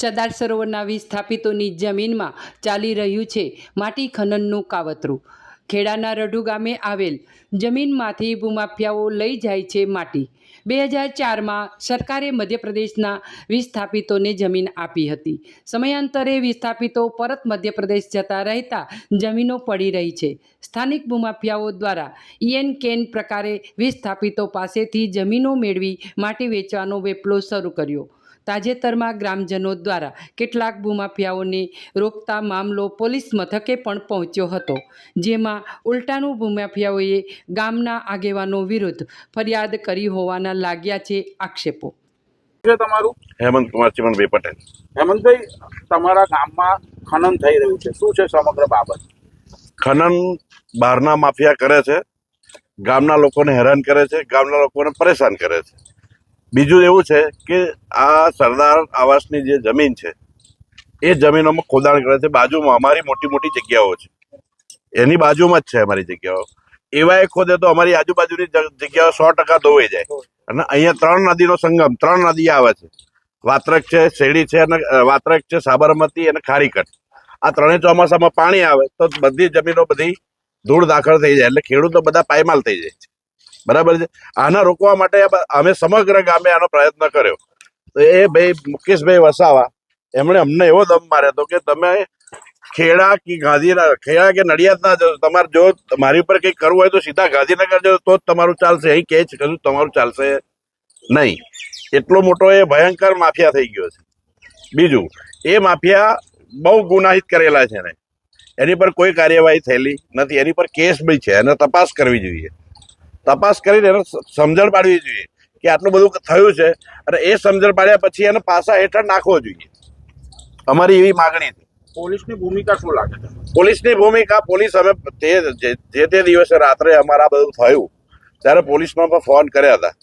સરદાર સરોવરના વિસ્થાપિતોની જમીનમાં ચાલી રહ્યું છે માટી ખનનનું કાવતરું. ખેડાના રઢુ ગામે આવેલ જમીનમાંથી ભૂમાફિયાઓ લઈ જાય છે માટી. બે હજાર ચારમાં સરકારે મધ્યપ્રદેશના વિસ્થાપિતોને જમીન આપી હતી. સમયાંતરે વિસ્થાપિતો પરત મધ્યપ્રદેશ જતા રહેતા જમીનો પડી રહી છે. સ્થાનિક ભૂમાફિયાઓ દ્વારા ઈએન કેન પ્રકારે વિસ્થાપિતો પાસેથી જમીનો મેળવી માટી વેચવાનો વેપલો શરૂ કર્યો. તાજેતરમાં ગ્રામજનો દ્વારા કેટલાક ભૂમાફિયાઓને રોકતા મામલો પોલીસ મથકે પણ પહોંચ્યો હતો જેમાં ઉલટાનું ભૂમાફિયાઓએ ગામના આગેવાનો વિરુદ્ધ ફરિયાદ કરી હોવાના લાગ્યા છે આક્ષેપો. તમારું? હેમંત કુમાર ચિમનભાઈ પટેલ. હેમંતભાઈ તમારા ગામમાં ખનન થઈ રહ્યું છે. શું છે સમગ્ર બાબત? ખનન બહારના માફિયા કરે છે ગામના લોકોને હેરાન કરે છે ગામના લોકોને પરેશાન કરે છે. બીજું એવું છે કે આ સરદાર આવાસની જે જમીન છે, એ જમીનોમાં ખોદાણ કરે છે. બાજુમાં અમારી મોટી મોટી જગ્યાઓ છે. એની બાજુમાં જ છે અમારી જગ્યાઓ. એવા એ ખોદે તો અમારી આજુબાજુની જગ્યાઓ સો ટકા ધોવાઈ જાય. અને અહીંયા ત્રણ નદીનો સંગમ, ત્રણ નદી આવે છે. વાત્રક છે, શેરડી છે અને વાત્રક છે, સાબરમતી અને ખારીકટ. આ ત્રણેય ચોમાસામાં પાણી આવે તો બધી જમીનો બધી ધૂળ દાખલ થઈ જાય. એટલે ખેડૂતો બધા પાયમાલ થઈ જાય છે. બરાબર છે? આના રોકવા માટે અમે સમગ્ર ગામે આનો પ્રયત્ન કર્યો. તો એ ભાઈ મુકેશભાઈ વસાવા, એમણે અમને એવો દમ માર્યો હતો કે તમે ખેડા કે ગાંધીનગર ખેડા કે નડિયાદ ના જશો તમારે જો મારી ઉપર કંઈક કરવું હોય તો સીધા ગાંધીનગર જશો તો જ તમારું ચાલશે. અહીં કે છે કશું તમારું ચાલશે? નહીં. એટલો મોટો એ ભયંકર માફિયા થઈ ગયો છે. બીજું, એ માફિયા બહુ ગુનાહિત કરેલા છે ને એની પર કોઈ કાર્યવાહી થયેલી નથી. એની પર કેસ બી છે. એને તપાસ કરવી જોઈએ. તપાસ કરીને એને સમજણ પાડવી જોઈએ કે આટલું બધું થયું છે અને એ સમજણ પાડ્યા પછી એને પાસા હેઠળ નાખવો જોઈએ. અમારી એવી માગણી છે. પોલીસની ભૂમિકા શું લાગે છે? પોલીસની ભૂમિકા પોલીસ અમે તે જે તે દિવસે રાત્રે અમારા બધું થયું ત્યારે પોલીસમાં પણ ફોન કર્યા હતા.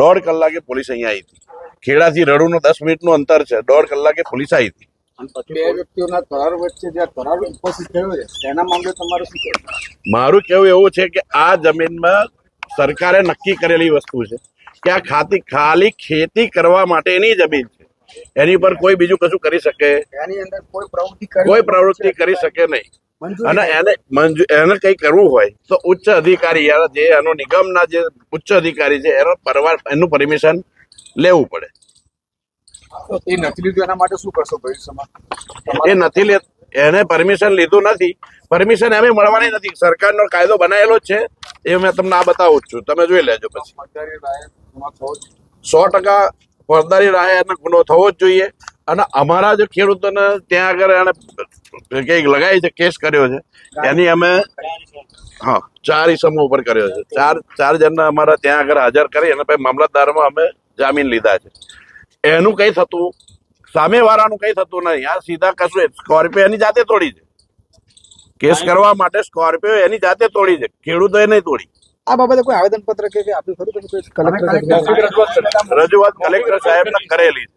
દોઢ કલાકે પોલીસ અહીંયા આવી હતી. ખેડાથી રડુનું દસ મિનિટનું અંતર છે. દોઢ કલાકે પોલીસ આવી હતી. બે વ્યક્તિઓના કરાર વચ્ચે જે કરાર ઉપસ્થિત થયો છે તેના મામલે તમારે શું કહેવું? મારું કેવું એવું છે કે આ જમીનમાં સરકારે નક્કી કરેલી વસ્તુ છે કે આ ખાતી ખાલી ખેતી કરવા માટેની જમીન છે. એની પર કોઈ બીજું કશું કરી શકે. એની અંદર કોઈ પ્રવૃત્તિ કોઈ પ્રવૃત્તિ કરી શકે નહીં. અને એને મંજૂ એને કંઈ કરવું હોય તો ઉચ્ચ અધિકારી જે એનો નિગમના જે ઉચ્ચ અધિકારી છે એનો પરવાર એનું પરમિશન લેવું પડે. એ નથી લીધું એના માટે શું કરશો ભવિષ્યમાં? એ નથી લે એને પરમિશન લીધું નથી. પરમિશન એમ મળવાની નથી. સરકારનો કાયદો બનાવેલો જ છે. એ મેં તમને આ બતાવું છું. તમે જોઈ લેજો પછી. સો ટકા ફોજદારી રાહે ગુનો થવો જ જોઈએ. અને અમારા જે ખેડૂતોને ત્યાં આગળ એને કંઈક લગાવી છે કેસ કર્યો છે. એની અમે હા ચાર ઇસમો ઉપર કર્યો છે. ચાર ચાર જણને અમારા ત્યાં આગળ હાજર કરી અને પછી મામલતદારમાં અમે જામીન લીધા છે. એનું કઈ થતું સામે વાળાનું કઈ થતું નહીં. આ સીધા કશું સ્કોર્પિયો એની જાતે તોડી છે. કેસ કરવા માટે સ્કોર્પિયો એની જાતે તોડી છે. ખેડૂતોએ નહીં તોડી. આ બાબતે કોઈ આવેદન પત્ર કે આપ્યું ખરું? તમે કોઈ કલેક્ટર રજૂઆત કલેક્ટર કરેલી છે.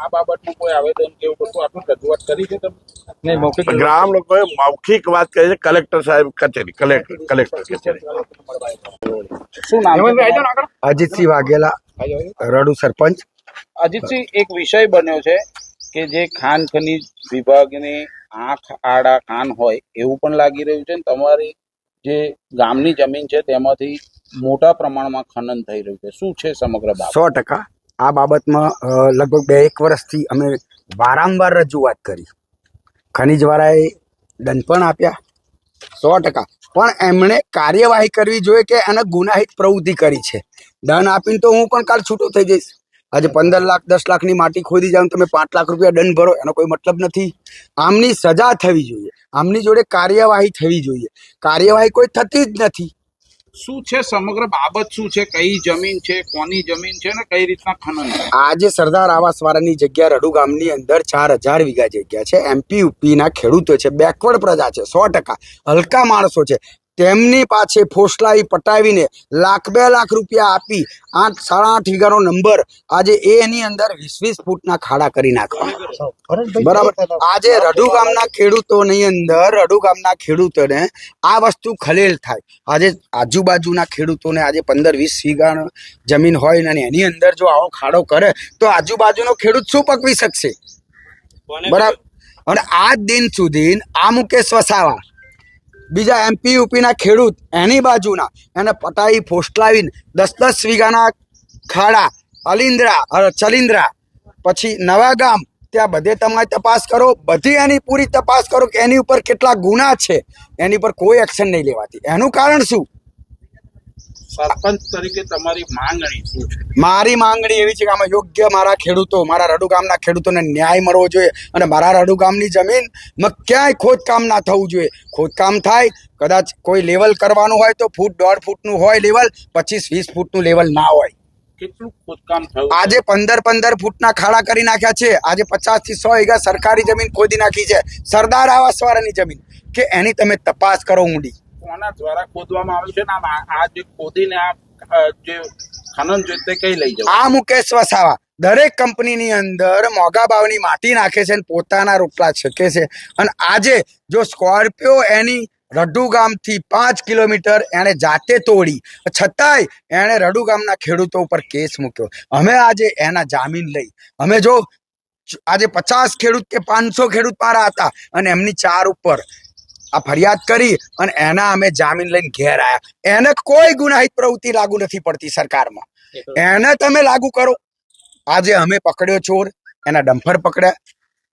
આ બાબતમાં કોઈ આવેદન કે એવું રજૂઆત કરી છે તમે? મૌખિક ગ્રામ લોકોએ મૌખિક વાત કરી છે. કલેક્ટર સાહેબ કચેરી કલેક્ટર કલેક્ટર કચેરી. શું નામ છે? અજીતસિંહ વાઘેલા. રડુ સરપંચ. અજીતસિંહ એક વિષય બન્યો છે કે જે ખાન ખનીજ વિભાગની આંખ આડા કાન હોય એવું પણ લાગી રહ્યું છે તમારી જે ગામની જમીન છે તેમાંથી મોટા પ્રમાણમાં ખનન થઈ રહ્યું છે. શું છે સમગ્ર બાબત? સો ટકા. આ બાબતમાં લગભગ બે એક વર્ષથી અમે વારંવાર રજૂઆત કરી. ખનીજવાળાએ દંડ પણ આપ્યા. સો ટકા. પણ એમણે કાર્યવાહી કરવી જોઈએ કે એને ગુનાહિત પ્રવૃત્તિ કરી છે? દંડ આપીને તો હું પણ કાલ છૂટો થઈ જઈશ. આજે પંદર લાખ, દસ લાખની માટી ખોદી જાવ તમે પાંચ લાખ રૂપિયા દંડ ભરો, એનો કોઈ મતલબ નથી. આમની સજા થવી જોઈએ. આમની જોડે કાર્યવાહી થવી જોઈએ. કાર્યવાહી કોઈ થતી જ નથી. શું છે સમગ્ર બાબત? શું છે? કઈ જમીન છે? કોની જમીન છે? ને કઈ રીતના ખનન આજે સરદાર આવાસ વાળાની જગ્યા રડુ ગામની અંદર ચાર હજાર વીઘા જગ્યા છે. એમપી યુપીના ખેડૂતો છે. બેકવર્ડ પ્રજા છે. સો ટકા. હલકા માણસો છે. તેમની પાસે ફોસલાઈ પટાવીને લાખ બે લાખ રૂપિયા આપી આઠ સાડા આઠ વીઘાનો નંબર આજે એની અંદર વીસ વીસ ફૂટના ખાડા કરી નાખવા બરાબર. આજે રઢુ ગામના ખેડૂતોની અંદર રઢુ ગામના ખેડૂતોને આ વસ્તુ ખલેલ થાય. આજે આજુબાજુના ખેડૂતોને આજે પંદર વીસ વીઘા જમીન હોય ને અને એની અંદર જો આવો ખાડો કરે તો આજુબાજુનો ખેડૂત શું પકવી શકશે? બરાબર. અને આજ દિન સુધી આ મુકેશ વસાવા બીજા એમપી યુપીના ખેડૂત એની બાજુના એને પટાઈ ફોસલાવીને દસ દસ વીઘાના ખાડા અલિન્દ્રા અ, ચલિન્દ્રા પછી નવા ગામ ત્યાં બધે તમારે તપાસ કરો બધી એની પૂરી તપાસ કરો કે એની ઉપર કેટલા ગુના છે એની પર કોઈ એક્શન નહીં લેવાતી. એનું કારણ શું? સરપંચ તરીકે તમારી માંગણી શું છે? મારી માંગણી એવી છે કે આમાં યોગ્ય મારા ખેડૂતો મારા રડુ ગામના ખેડૂતોને ન્યાય મળવો જોઈએ અને મારા રડુ ગામની જમીનમાં ક્યાંય ખોદકામ ના થવું જોઈએ. ખોદકામ થાય કદાચ કોઈ લેવલ કરવાનું હોય તો ફૂટ દોઢ ફૂટનું હોય લેવલ પચીસ વીસ ફૂટનું લેવલ ના હોય. કેટલું ખોદકામ થયું? આજે પંદર પંદર ફૂટના ખાડા કરી નાખ્યા છે. આજે પચાસથી સો વીઘા સરકારી જમીન ખોદી નાખી છે. સરદાર આવાસવાળાની જમીન. કે એની તમે તપાસ કરો ઊંડી. કોના દ્વારા ખોદવામાં આવે છે આ જે ખોદીને આ જે ખનન છે તે કઈ લઈ જવું આ મુકેશ વસાવા, દરેક કંપનીની અંદર મોગા ભાવની માટી નાખે છે અને પોતાના રોટલા છકે છે. અને આજે જો સ્કોર્પિયો એની રડુ ગામથી પાંચ કિલોમીટર એણે જાતે તોડી, છતાંય એણે રડુ ગામના ખેડૂતો ઉપર કેસ મૂક્યો. અમે આજે એના જામીન લઈ. અમે જો આજે પચાસ ખેડૂત કે પાંચસો ખેડૂત મારા હતા અને એમની ચાર ઉપર આ ફરિયાદ કરી અને એના અમે જામીન લઈને ઘેર આવ્યા એને કોઈ ગુનાહિત પ્રવૃત્તિ લાગુ નથી પડતી સરકારમાં. એને તમે લાગુ કરો. આજે અમે પકડ્યો ચોર એના ડમ્ફર પકડ્યા.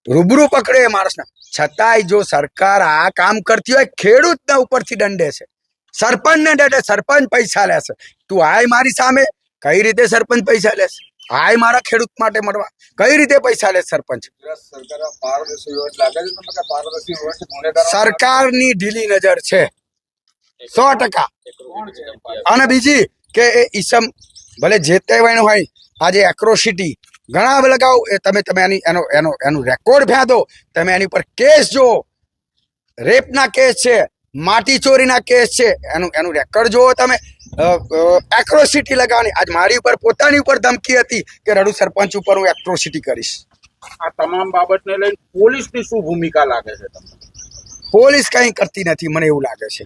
રૂબરૂ પકડ્યો એ માણસને. છતાંય જો સરકાર આ કામ કરતી હોય ખેડૂતના ઉપરથી દંડે છે. સરપંચને દંડે સરપંચ પૈસા લેશે. તું આય મારી સામે. કઈ રીતે સરપંચ પૈસા લેશે? આય મારા ખેડૂત માટે મળવા. કઈ રીતે પૈસા લે સરપંચ? સરકારની ઢીલી નજર છે. સો ટકા. અને બીજી કે એ ઈસમ ભલે જે તે વણ હોય આજે એક્રોસિટી ઘણા લગાવો એ તમે તમે એની એનો એનો એનું રેકોર્ડ ફેંદો તમે એની ઉપર કેસ જુઓ. રેપના કેસ છે માટી ચોરીના કેસ છે એનું એનું રેકોર્ડ જુઓ તમે. એક્રોસિટી લગાવવાની. આજ મારી ઉપર પોતાની ઉપર ધમકી હતી કે રડુ સરપંચ ઉપર હું એક્રોસિટી કરીશ. આ તમામ બાબતને લઈને પોલીસની શું ભૂમિકા લાગે છે તમને? પોલીસ કંઈ કરતી નથી મને એવું લાગે છે.